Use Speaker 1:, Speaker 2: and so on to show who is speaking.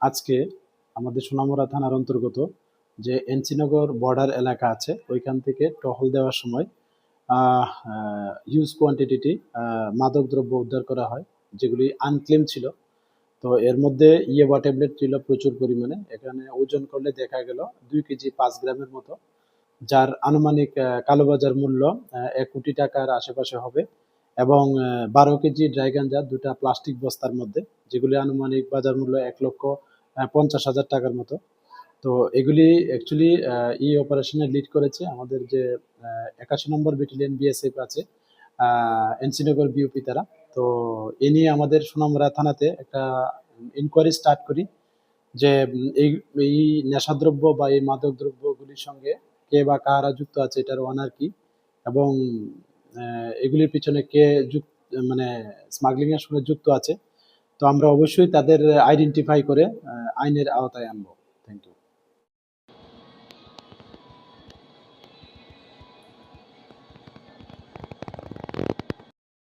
Speaker 1: আজকে আমাদের সোনামুড়া থানার অন্তর্গত যে এনসিনগর বর্ডার এলাকা আছে, ওইখান থেকে টহল দেওয়ার সময় হিউজ কোয়ান্টিটি মাদক দ্রব্য উদ্ধার করা হয়, যেগুলি আনক্লেম ছিল। তো এর মধ্যে ইয়েবা ট্যাবলেট ছিল প্রচুর পরিমাণে। এখানে ওজন করলে দেখা গেল দুই কেজি পাঁচ গ্রামের মতো, যার আনুমানিক কালোবাজার মূল্য এক কোটি টাকার আশেপাশে হবে এবং বারো কেজি ড্রাই গাঞ্জা দুটা প্লাস্টিক বস্তার মধ্যে, যেগুলি আনুমানিক বাজার মূল্য এক লক্ষ পঞ্চাশ হাজার টাকার মতো। তো এগুলি অ্যাকচুয়ালি এই অপারেশনে লিড করেছে আমাদের যে একাশি নম্বর ব্যাটালিয়ন বিএসএফ আছে এনসিনগর বিউপি তারা। তো এ নিয়ে আমাদের সুনামরা থানাতে একটা ইনকোয়ারি স্টার্ট করি যে, এই এই নেশাদ্রব্য বা এই মাদক দ্রব্যগুলির সঙ্গে কে বা কারা যুক্ত আছে, এটার ওনার কি? এবং এগুলির পিছনে কে যুক্ত মানে স্মাগলিং এর সঙ্গে যুক্ত আছে? তো আমরা অবশ্যই তাদের আইডেন্টিফাই করে আইনের আওতায় আনব।